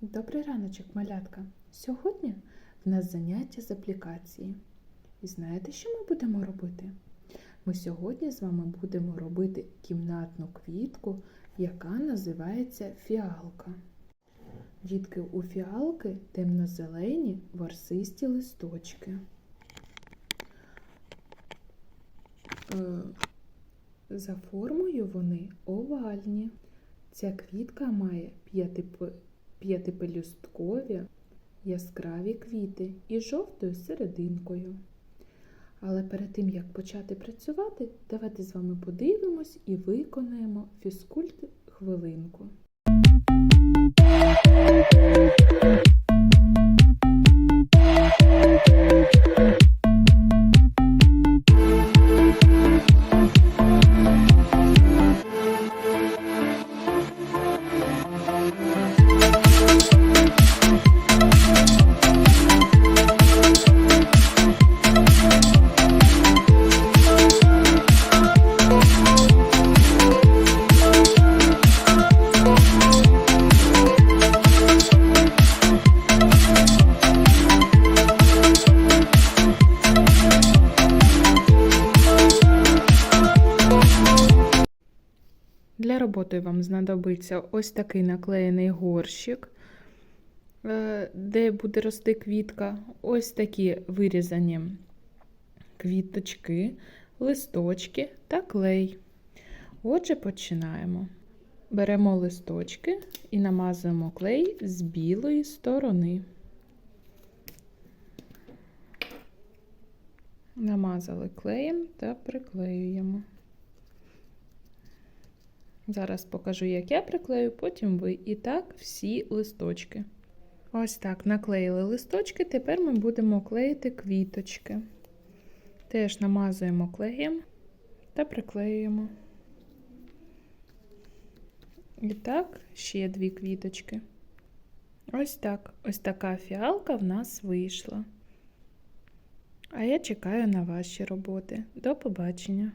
Добрий раночок, малятка. Сьогодні в нас заняття з аплікації. І знаєте, що ми будемо робити? Ми сьогодні з вами будемо робити кімнатну квітку, яка називається фіалка. Дітки, у фіалки темно-зелені ворсисті листочки. Е, За формою вони овальні. Ця квітка має п'ятип- п'ятипелюсткові яскраві квіти із жовтою серединкою. Але перед тим, як почати працювати, давайте з вами подивимось і виконаємо фізкульт хвилинку. Для роботи вам знадобиться ось такий наклеєний горщик, е, де буде рости квітка, ось такі вирізані квіточки, листочки та клей. Отже, починаємо. Беремо листочки і намазуємо клей з білої сторони. Намазали клеєм та приклеюємо. Зараз покажу, як я приклею, потім ви. І так всі листочки. Ось так наклеїли листочки, тепер ми будемо клеїти квіточки. Теж намазуємо клеєм та приклеюємо. І так, ще дві квіточки. Ось так. Ось така фіалка в нас вийшла. А я чекаю на ваші роботи. До побачення!